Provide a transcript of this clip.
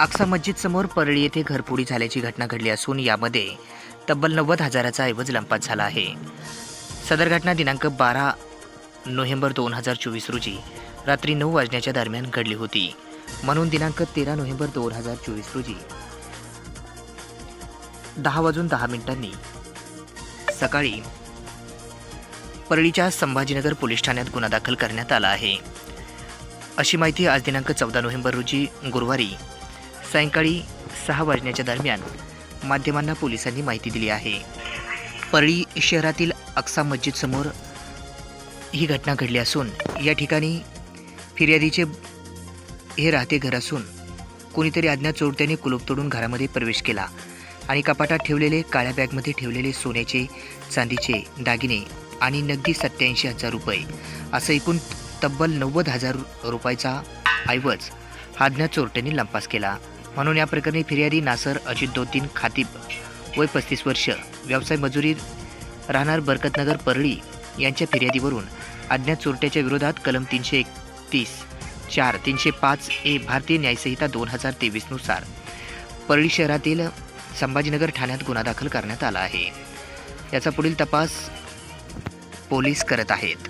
आक्सा मस्जिद समोर परळी येथे घरपोडी झाल्याची घटना घडली असून यामध्ये तब्बल नव्वद हजाराचा ऐवज लंपात झाला आहे. सदर घटना दिनांक बारा नोव्हेंबर दोन हजार चोवीस रोजी रात्री नऊ वाजण्याच्या दरम्यान घडली होती. म्हणून दिनांक तेरा नोव्हेंबर दोन हजार चोवीस रोजी दहा वाजून दहा मिनिटांनी सकाळी परळीच्या संभाजीनगर पोलीस ठाण्यात गुन्हा दाखल करण्यात आला आहे. अशी माहिती आज दिनांक चौदा नोव्हेंबर रोजी गुरुवारी सायंकाळी सहा वाजण्याच्या दरम्यान माध्यमांना पोलिसांनी माहिती दिली आहे. परळी शहरातील अक्सा मस्जिदसमोर ही घटना घडली असून या ठिकाणी फिर्यादीचे हे राहते घर असून कोणीतरी अज्ञात चोरट्याने कुलूप तोडून घरामध्ये प्रवेश केला आणि कपाटात ठेवलेले काळ्या बॅगमध्ये ठेवलेले सोन्याचे चांदीचे दागिने आणि नगदी सत्याऐंशी हजार रुपये असं एकूण तब्बल नव्वद हजार रुपयाचा ऐवज हा अज्ञात चोरट्यांनी लंपास केला. म्हणून या प्रकरणी फिर्यादी नासर अजित दोतीन खातीब वय पस्तीस वर्ष व्यवसाय मजुरी राहणार बरकतनगर परळी यांच्या फिर्यादीवरून अज्ञात चोरट्याच्या विरोधात कलम तीनशे एकतीस चार तीनशे पाच ए भारतीय न्यायसंहिता दोन हजार तेवीसनुसार परळी शहरातील संभाजीनगर ठाण्यात गुन्हा दाखल करण्यात आला आहे. याचा पुढील तपास पोलीस करत आहेत.